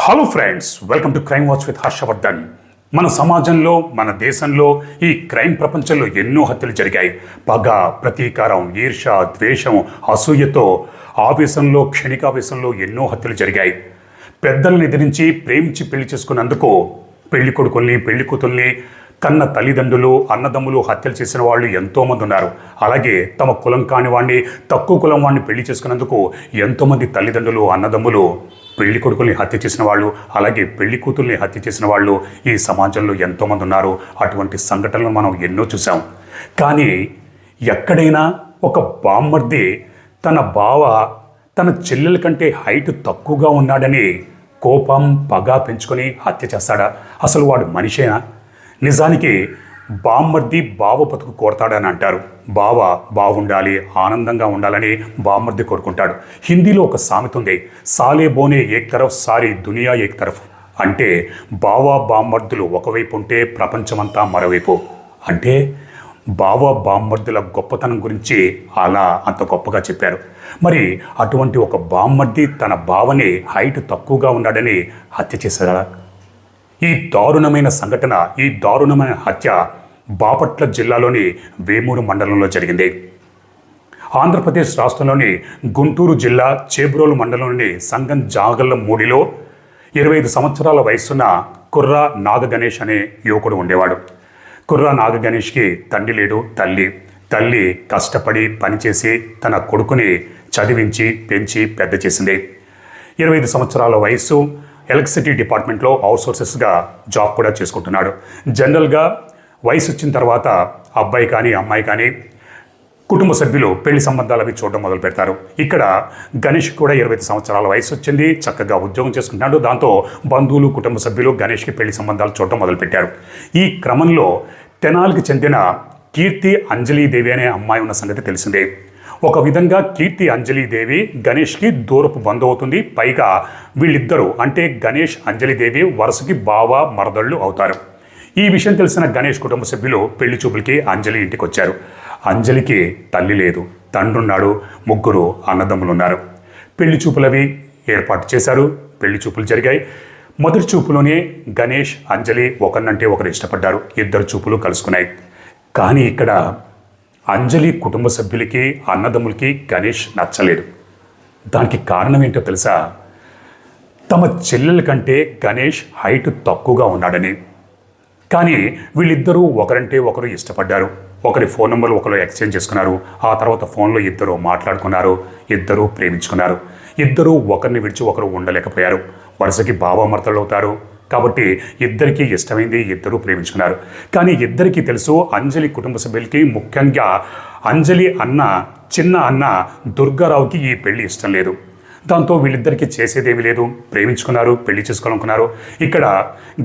Hello friends welcome to crime watch with Harshavardhan మన సమాజంలో మన దేశంలో ఈ క్రైమ్ ప్రపంచంలో ఎన్నో హత్యలు జరిగాయి. పగ ప్రతీకారం ఈర్ష ద్వేషం అసూయతో ఆవేశంలో క్షణికావేశంలో ఎన్నో హత్యలు జరిగాయి. పెద్దలను ఎదిరించి ప్రేమించి పెళ్ళి చేసుకున్నందుకు పెళ్ళి కొడుకుల్ని పెళ్ళి కూతుల్ని కన్న తల్లిదండ్రులు అన్నదమ్ములు హత్యలు చేసిన వాళ్ళు ఎంతోమంది ఉన్నారు. అలాగే తమ కులం కాని వాడిని తక్కువ కులం వాడిని పెళ్ళి చేసుకున్నందుకు ఎంతోమంది తల్లిదండ్రులు అన్నదమ్ములు పెళ్ళి కొడుకుల్ని హత్య చేసిన వాళ్ళు అలాగే పెళ్ళి కూతుల్ని హత్య చేసిన వాళ్ళు ఈ సమాజంలో ఎంతోమంది ఉన్నారు. అటువంటి సంఘటనలు మనం ఎన్నో చూసాం కానీ ఎక్కడైనా ఒక బామ్మర్ది తన బావ తన చెల్లెల కంటే హైట్ తక్కువగా ఉన్నాడని కోపం పగ పెంచుకొని హత్య చేస్తాడా? అసలు వాడు మనిషేనా? నిజానికి బామ్మర్ది బావ బతుకు కోరతాడని అంటారు. బావ బాగుండాలి ఆనందంగా ఉండాలని బామ్మర్ది కోరుకుంటాడు. హిందీలో ఒక సామెత ఉంది సాలే బోనే ఏక్ తరఫ్ సారీ దునియా ఏక్ తరఫ్. అంటే బావ బామ్మర్దులు ఒకవైపు ఉంటే ప్రపంచమంతా మరోవైపు. అంటే బావ బామ్మర్దుల గొప్పతనం గురించి అలా అంత గొప్పగా చెప్పారు. మరి అటువంటి ఒక బామ్మర్ది తన బావని హైట్ తక్కువగా ఉన్నాడని హత్య చేశారా ఈ దారుణమైన సంఘటన ఈ దారుణమైన హత్య బాపట్ల జిల్లాలోని వేమూరు మండలంలో జరిగింది. ఆంధ్రప్రదేశ్ రాష్ట్రంలోని గుంటూరు జిల్లా చేబ్రోలు మండలంలోని సంగం జాగల్ల మూడిలో ఇరవై ఐదు సంవత్సరాల వయసున్న కుర్రా నాగ గణేష్ అనే యువకుడు ఉండేవాడు. కుర్రా నాగ గణేష్కి తండ్రి లేడు తల్లి. తల్లి కష్టపడి పనిచేసి తన కొడుకుని చదివించి పెంచి పెద్ద చేసింది. ఇరవై ఐదు సంవత్సరాల వయసు ఎలక్ట్రిసిటీ డిపార్ట్మెంట్లో అవుట్ సోర్సెస్గా జాబ్ కూడా చేసుకుంటున్నాడు. జనరల్గా వయసు వచ్చిన తర్వాత అబ్బాయి కానీ అమ్మాయి కానీ కుటుంబ సభ్యులు పెళ్ళి సంబంధాలు అవి చూడడం మొదలు పెడతారు. ఇక్కడ గణేష్ కూడా ఇరవై సంవత్సరాల వయసు వచ్చింది చక్కగా ఉద్యోగం చేసుకుంటున్నాడు. దాంతో బంధువులు కుటుంబ సభ్యులు గణేష్కి పెళ్ళి సంబంధాలు చూడడం మొదలుపెట్టారు ఈ క్రమంలో తెనాలికి చెందిన కీర్తి అంజలీదేవి అనే అమ్మాయి ఉన్న సంగతి తెలిసిందే. ఒక విధంగా కీర్తి అంజలిదేవి గణేష్కి దూరపు బంధు అవుతుంది పైగా వీళ్ళిద్దరూ అంటే గణేష్ అంజలిదేవి వరుసకి బావ మరదళ్ళు అవుతారు. ఈ విషయం తెలిసిన గణేష్ కుటుంబ సభ్యులు పెళ్ళి చూపులకి అంజలి ఇంటికి వచ్చారు అంజలికి తల్లి లేదు తండ్రున్నాడు ముగ్గురు అన్నదమ్ములు ఉన్నారు పెళ్ళి చూపులవి ఏర్పాటు చేశారు పెళ్ళి చూపులు జరిగాయి. మొదటి చూపులోనే గణేష్ అంజలి ఒకరినంటే ఒకరు ఇష్టపడ్డారు. ఇద్దరు చూపులు కలుసుకున్నాయి. కానీ ఇక్కడ అంజలి కుటుంబ సభ్యులకి అన్నదమ్ములకి గణేష్ నచ్చలేదు. దానికి కారణం ఏంటో తెలుసా? తమ చెల్లెల కంటే గణేష్ హైట్ తక్కువగా ఉన్నాడని. కానీ వీళ్ళిద్దరూ ఒకరంటే ఒకరు ఇష్టపడ్డారు. ఒకరి ఫోన్ నెంబర్లు ఒకరు ఎక్స్చేంజ్ చేసుకున్నారు. ఆ తర్వాత ఫోన్లో ఇద్దరు మాట్లాడుకున్నారు. ఇద్దరూ ప్రేమించుకున్నారు. ఇద్దరూ ఒకరిని విడిచి ఒకరు ఉండలేకపోయారు. వరుసకి బావమర్తలు అవుతారు కాబట్టి ఇద్దరికీ ఇష్టమైంది ఇద్దరూ ప్రేమించుకున్నారు. కానీ ఇద్దరికీ తెలుసు అంజలి కుటుంబ సభ్యులకి ముఖ్యంగా అంజలి అన్న చిన్న అన్న దుర్గారావుకి ఈ పెళ్ళి ఇష్టం లేదు. దాంతో వీళ్ళిద్దరికీ చేసేదేమీ లేదు. ప్రేమించుకున్నారు పెళ్ళి చేసుకోవాలనుకున్నారు. ఇక్కడ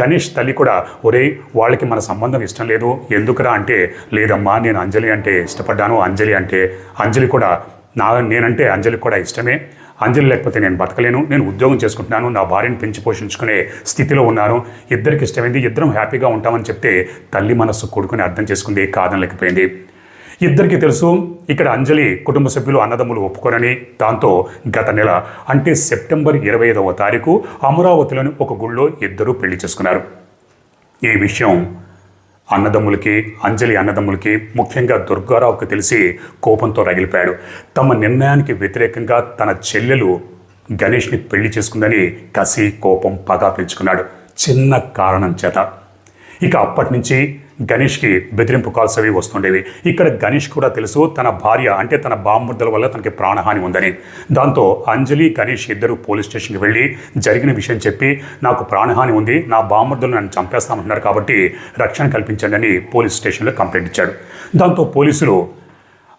గణేష్ తల్లి కూడా ఒరే వాళ్ళకి మన సంబంధం ఇష్టం లేదు. ఎందుకురా అంటే లేదమ్మా నేను అంజలి అంటే ఇష్టపడ్డాను. అంజలి అంటే అంజలి కూడా నా నేనంటే అంజలి కూడా ఇష్టమే. అంజలి లేకపోతే నేను బతకలేను నేను ఉద్యోగం చేసుకుంటున్నాను నా భార్యను పెంచి పోషించుకునే స్థితిలో ఉన్నాను ఇద్దరికి ఇష్టమైంది ఇద్దరం హ్యాపీగా ఉంటామని చెప్తే తల్లి మనస్సు కొడుకుని అర్థం చేసుకుంది కాదనలేకపోయింది. ఇద్దరికి తెలుసు ఇక్కడ అంజలి కుటుంబ సభ్యులు అన్నదమ్ములు ఒప్పుకోరని దాంతో గత నెల అంటే సెప్టెంబర్ ఇరవై ఐదవ తారీఖు అమరావతిలోని ఒక గుళ్ళో ఇద్దరూ పెళ్ళి చేసుకున్నారు. ఈ విషయం అన్నదమ్ములకి అంజలి అన్నదమ్ములకి ముఖ్యంగా దుర్గారావుకి తెలిసి కోపంతో రగిలిపోయాడు. తమ నిర్ణయానికి వ్యతిరేకంగా తన చెల్లెలు గణేష్ని పెళ్ళి చేసుకుందని కసి కోపం పగా పెంచుకున్నాడు చిన్న కారణం చేత. ఇక అప్పటి నుంచి గణేష్కి బెదిరింపు కాల్స్ అవి వస్తుండేవి. ఇక్కడ గణేష్ కూడా తెలుసు తన భార్య అంటే తన బాంబుద్దల వల్ల తనకి ప్రాణహాని ఉందని. దాంతో అంజలి గణేష్ ఇద్దరు పోలీస్ స్టేషన్కి వెళ్ళి జరిగిన విషయం చెప్పి నాకు ప్రాణహాని ఉంది నా బాంబుద్దలు నన్ను చంపేస్తామంటున్నారు కాబట్టి రక్షణ కల్పించండి అని పోలీస్ స్టేషన్లో కంప్లైంట్ ఇచ్చాడు. దాంతో పోలీసులు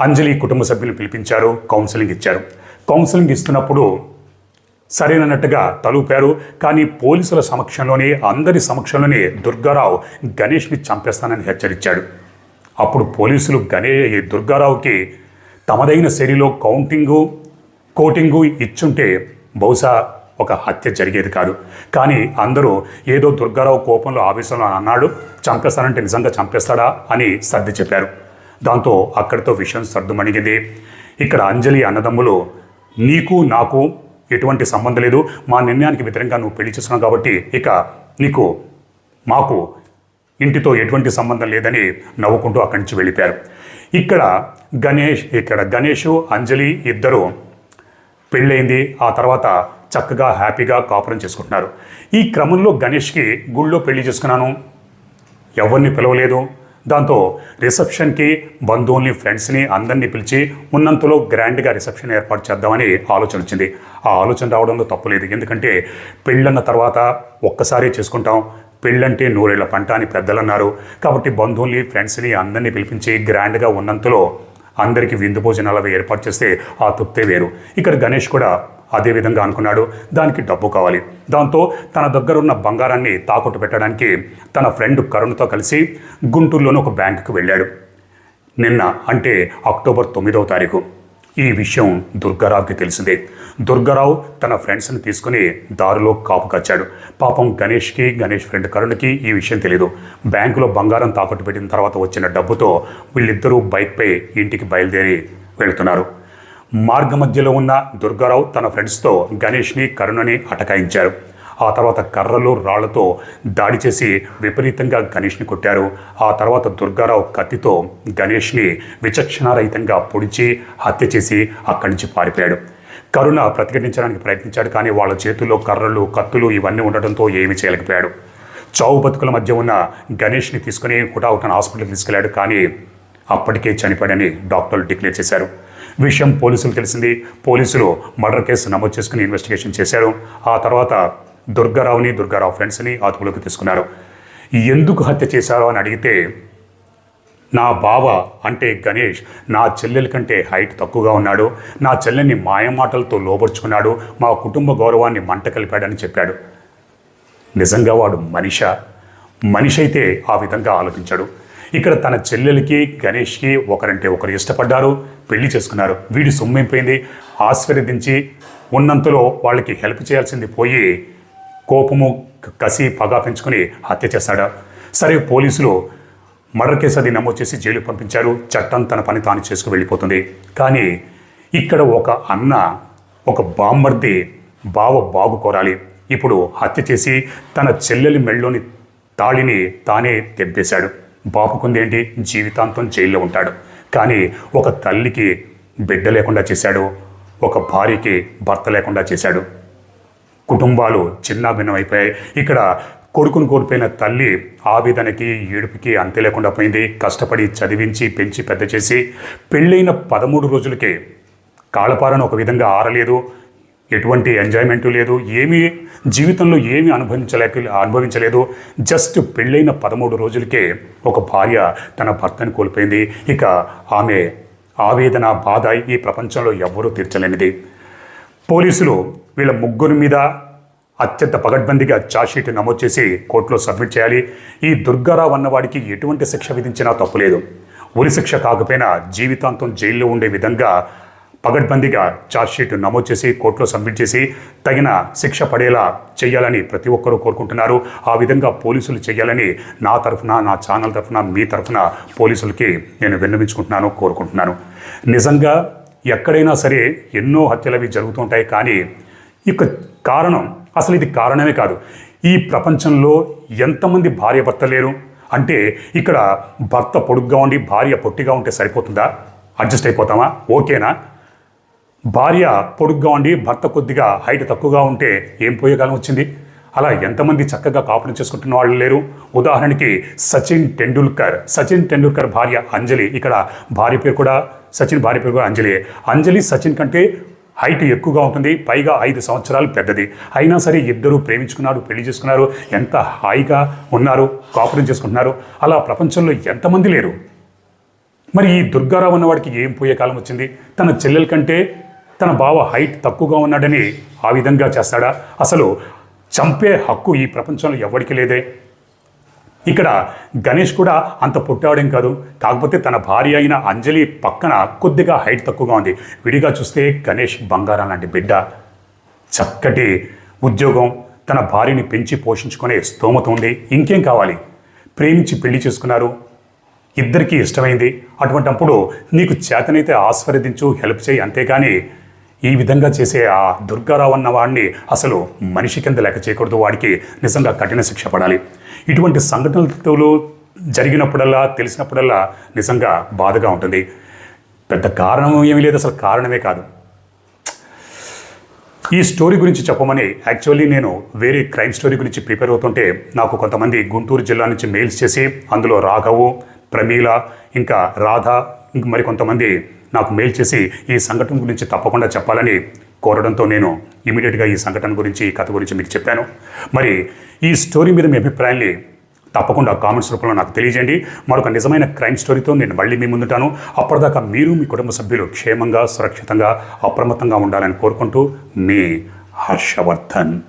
అంజలి కుటుంబ సభ్యులను పిలిపించారు కౌన్సిలింగ్ ఇచ్చారు. కౌన్సిలింగ్ ఇస్తున్నప్పుడు సరేనన్నట్టుగా తలుపారు. కానీ పోలీసుల సమక్షంలోనే అందరి సమక్షంలోనే దుర్గారావు గణేష్ని చంపేస్తానని హెచ్చరించాడు. అప్పుడు పోలీసులు గణే దుర్గారావుకి తమదైన శైలిలో కౌంటింగు కోటింగు ఇచ్చుంటే బహుశా ఒక హత్య జరిగేది కాదు. కానీ అందరూ ఏదో దుర్గారావు కోపంలో ఆవేశంలో అన్నాడు చంపేస్తానంటే నిజంగా చంపేస్తాడా అని సర్ది చెప్పారు. దాంతో అక్కడితో విషయం సర్దుమణిగింది. ఇక్కడ అంజలి అన్నదమ్ములు నీకు నాకు ఎటువంటి సంబంధం లేదు. మా నిర్ణయానికి వ్యతిరేకంగా నువ్వు పెళ్ళి చేస్తున్నావు కాబట్టి ఇక నీకు మాకు ఇంటితో ఎటువంటి సంబంధం లేదని నవ్వుకుంటూ అక్కడి నుంచి వెళ్ళిపోయారు. ఇక్కడ గణేష్ ఇక్కడ గణేష్ అంజలి ఇద్దరు పెళ్ళైంది ఆ తర్వాత చక్కగా హ్యాపీగా కాపురం చేసుకుంటున్నారు. ఈ క్రమంలో గణేష్కి గుళ్ళో పెళ్ళి చేసుకున్నాను. ఎవరిని పిలవలేదు. దాంతో రిసెప్షన్కి బంధువుల్ని ఫ్రెండ్స్ని అందరినీ పిలిచి ఉన్నంతలో గ్రాండ్గా రిసెప్షన్ ఏర్పాటు చేద్దామని ఆలోచన వచ్చింది. ఆ ఆలోచన రావడంలో తప్పులేదు ఎందుకంటే పెళ్ళన్న తర్వాత ఒక్కసారి చేసుకుంటాం. పెళ్ళంటే నూరేళ్ళ పంట అని పెద్దలు అన్నారు కాబట్టి బంధువుల్ని ఫ్రెండ్స్ని అందరినీ పిలిపించి గ్రాండ్గా ఉన్నంతలో అందరికీ విందు భోజనాలు అవి ఏర్పాటు చేస్తే ఆ తృప్తే వేరు. ఇక్కడ గణేష్ కూడా అదే విధంగా అనుకున్నాడు. దానికి డబ్బు కావాలి. దాంతో తన దగ్గర ఉన్న బంగారాన్ని తాకట్టు పెట్టడానికి తన ఫ్రెండ్ కరుణ్తో కలిసి గుంటూరులోని ఒక బ్యాంకుకి వెళ్ళాడు. నిన్న అంటే అక్టోబర్ తొమ్మిదవ తారీఖు. ఈ విషయం దుర్గారావుకి తెలిసిందే. దుర్గారావు తన ఫ్రెండ్స్ని తీసుకుని దారిలో కాపు కచ్చాడు పాపం గణేష్కి గణేష్ ఫ్రెండ్ కరుణ్కి ఈ విషయం తెలియదు బ్యాంకులో బంగారం తాకట్టు పెట్టిన తర్వాత వచ్చిన డబ్బుతో వీళ్ళిద్దరూ బైక్పై ఇంటికి బయలుదేరి వెళుతున్నారు. మార్గ మధ్యలో ఉన్న దుర్గారావు తన ఫ్రెండ్స్తో గణేష్ని కరుణని అటకాయించారు. ఆ తర్వాత కర్రలు రాళ్ళతో దాడి చేసి విపరీతంగా గణేష్ని కొట్టారు. ఆ తర్వాత దుర్గారావు కత్తితో గణేష్ని విచక్షణారహితంగా పొడిచి హత్య చేసి అక్కడి నుంచి పారిపోయాడు. కరుణ ప్రతిఘటించడానికి ప్రయత్నించాడు కానీ వాళ్ళ చేతుల్లో కర్రలు కత్తులు ఇవన్నీ ఉండడంతో ఏమీ చేయలేకపోయాడు. చావు బతుకుల మధ్య ఉన్న గణేష్ని తీసుకుని హుటాహుటాన్ హాస్పిటల్కి తీసుకెళ్ళాడు కానీ అప్పటికే చనిపోయాడని డాక్టర్లు డిక్లేర్ చేశారు. విషయం పోలీసులు తెలిసింది. పోలీసులు మర్డర్ కేసు నమోదు చేసుకుని ఇన్వెస్టిగేషన్ చేశారు. ఆ తర్వాత దుర్గారావుని దుర్గారావు ఫ్రెండ్స్ని అదుపులోకి తీసుకున్నారు. ఎందుకు హత్య చేశారో అని అడిగితే నా బావ అంటే గణేష్ నా చెల్లెల కంటే హైట్ తక్కువగా ఉన్నాడు. నా చెల్లెని మాయమాటలతో లోపరుచుకున్నాడు మా కుటుంబ గౌరవాన్ని మంట కలిపాడని చెప్పాడు. నిజంగా వాడు మనిష? మనిషి అయితే ఆ విధంగా ఆలోచించాడు. ఇక్కడ తన చెల్లెలకి గణేష్కి ఒకరంటే ఒకరు ఇష్టపడ్డారు పెళ్ళి చేసుకున్నారు. వీడి సొమ్మైపోయింది ఆశీర్వదించి ఉన్నంతలో వాళ్ళకి హెల్ప్ చేయాల్సింది పోయి కోపము కసి పగా పెంచుకుని హత్య చేశాడు. సరే పోలీసులు మర్డర్ కేసు అది నమోదు చేసి జైలుకు పంపించారు. చట్టం తన పని తాను చేసుకు వెళ్ళిపోతుంది. కానీ ఇక్కడ ఒక అన్న ఒక బామ్మర్ది బావ బాగు కోరాలి. ఇప్పుడు హత్య చేసి తన చెల్లెలి మెళ్ళలోని తాళిని తానే తెంపేశాడు. బాపుకుంది ఏంటి జీవితాంతం జైల్లో ఉంటాడు. కానీ ఒక తల్లికి బిడ్డ లేకుండా చేశాడు. ఒక భార్యకి భర్త లేకుండా చేశాడు. కుటుంబాలు చిన్నాభిన్నమైపోయాయి. ఇక్కడ కొడుకును కోల్పోయిన తల్లి ఆవేదనకి ఏడుపుకి అంతే లేకుండా పోయింది. కష్టపడి చదివించి పెంచి పెద్ద చేసి పెళ్ళైన పదమూడు రోజులకే కాళ్ళపారను ఒక విధంగా ఆరలేదు. ఎటువంటి ఎంజాయ్మెంట్ లేదు ఏమీ జీవితంలో ఏమీ అనుభవించలేక అనుభవించలేదు. జస్ట్ పెళ్ళైన పదమూడు రోజులకే ఒక భార్య తన భర్తను కోల్పోయింది. ఇక ఆమె ఆవేదన బాధ ఈ ప్రపంచంలో ఎవ్వరూ తీర్చలేనిది. పోలీసులు వీళ్ళ ముగ్గురు మీద అత్యంత పగడ్బందీగా చార్జ్షీట్ నమోదు చేసి కోర్టులో సబ్మిట్ చేయాలి. ఈ దుర్గారావు అన్నవాడికి ఎటువంటి శిక్ష విధించినా తప్పులేదు. ఉరి శిక్ష కాకపోయినా జీవితాంతం జైల్లో ఉండే విధంగా పగడ్బందీగా ఛార్జ్షీట్ నమోదు చేసి కోర్టులో సబ్మిట్ చేసి తగిన శిక్ష పడేలా చేయాలని ప్రతి ఒక్కరూ కోరుకుంటున్నారు. ఆ విధంగా పోలీసులు చేయాలని నా తరఫున నా ఛానల్ తరఫున మీ తరఫున పోలీసులకి నేను విన్నవించుకుంటున్నాను కోరుకుంటున్నాను. నిజంగా ఎక్కడైనా సరే ఎన్నో హత్యలు అవి జరుగుతుంటాయి కానీ ఇక కారణం అసలు ఇది కారణమే కాదు. ఈ ప్రపంచంలో ఎంతమంది భార్య భర్త లేరు? అంటే ఇక్కడ భర్త పొడుగ్గా ఉండి భార్య పొట్టిగా ఉంటే సరిపోతుందా? అడ్జస్ట్ అయిపోతామా? ఓకేనా? భార్య పొడుగ్గా ఉండి భర్త కొద్దిగా హైట్ తక్కువగా ఉంటే ఏం పోయే కాలం వచ్చింది? అలా ఎంతమంది చక్కగా కాపురం చేసుకుంటున్న వాళ్ళు లేరు? ఉదాహరణకి సచిన్ టెండూల్కర్. సచిన్ టెండూల్కర్ భార్య అంజలి. ఇక్కడ భార్య పేరు కూడా సచిన్ భార్య పేరు కూడా అంజలి. అంజలి సచిన్ కంటే హైట్ ఎక్కువగా ఉంటుంది పైగా ఐదు సంవత్సరాలు పెద్దది. అయినా సరే ఇద్దరు ప్రేమించుకున్నారు పెళ్ళి చేసుకున్నారు. ఎంత హాయిగా ఉన్నారు కాపురం చేసుకుంటున్నారు. అలా ప్రపంచంలో ఎంతమంది లేరు? మరి ఈ దుర్గారావు అన్నవాడికి ఏం పోయే కాలం వచ్చింది? తన చెల్లెల కంటే తన బావ హైట్ తక్కువగా ఉన్నాడని ఆ విధంగా చేస్తాడా? అసలు చంపే హక్కు ఈ ప్రపంచంలో ఎవరికి లేదే? ఇక్కడ గణేష్ కూడా అంత పుట్టాడేం కాదు. కాకపోతే తన భార్య అయిన అంజలి పక్కన కొద్దిగా హైట్ తక్కువగా ఉంది. విడిగా చూస్తే గణేష్ బంగారం లాంటి బిడ్డ. చక్కటి ఉద్యోగం. తన భార్యని పెంచి పోషించుకునే స్తోమత ఉంది. ఇంకేం కావాలి? ప్రేమించి పెళ్ళి చేసుకున్నారు. ఇద్దరికీ ఇష్టమైంది. అటువంటప్పుడు నీకు చేతనైతే ఆస్వాదించు హెల్ప్ చేయి అంతేగాని ఈ విధంగా చేసే ఆ దుర్గారావు అన్న వాడిని అసలు మనిషి కింద లెక్క చేయకూడదు. వాడికి నిజంగా కఠిన శిక్ష పడాలి. ఇటువంటి సంఘటనలు జరిగినప్పుడల్లా తెలిసినప్పుడల్లా నిజంగా బాధగా ఉంటుంది. పెద్ద కారణం ఏమీ లేదు. అసలు కారణమే కాదు. ఈ స్టోరీ గురించి చెప్పమని యాక్చువల్లీ నేను వేరే క్రైమ్ స్టోరీ గురించి ప్రిపేర్ అవుతుంటే నాకు కొంతమంది గుంటూరు జిల్లా నుంచి మెయిల్స్ చేసి అందులో రాఘవు ప్రమీల ఇంకా రాధ ఇంక మరి కొంతమంది నాకు మెయిల్ చేసి ఈ సంఘటన గురించి తప్పకుండా చెప్పాలని కోరడంతో నేను ఇమీడియట్గా ఈ సంఘటన గురించి ఈ కథ గురించి మీకు చెప్పాను. మరి ఈ స్టోరీ మీద మీ అభిప్రాయాన్ని తప్పకుండా కామెంట్స్ రూపంలో నాకు తెలియజేయండి. మరొక నిజమైన క్రైమ్ స్టోరీతో నేను మళ్ళీ మీ ముందుంటాను. అప్పటిదాకా మీరు మీ కుటుంబ సభ్యులు క్షేమంగా సురక్షితంగా అప్రమత్తంగా ఉండాలని కోరుకుంటూ మీ హర్షవర్ధన్.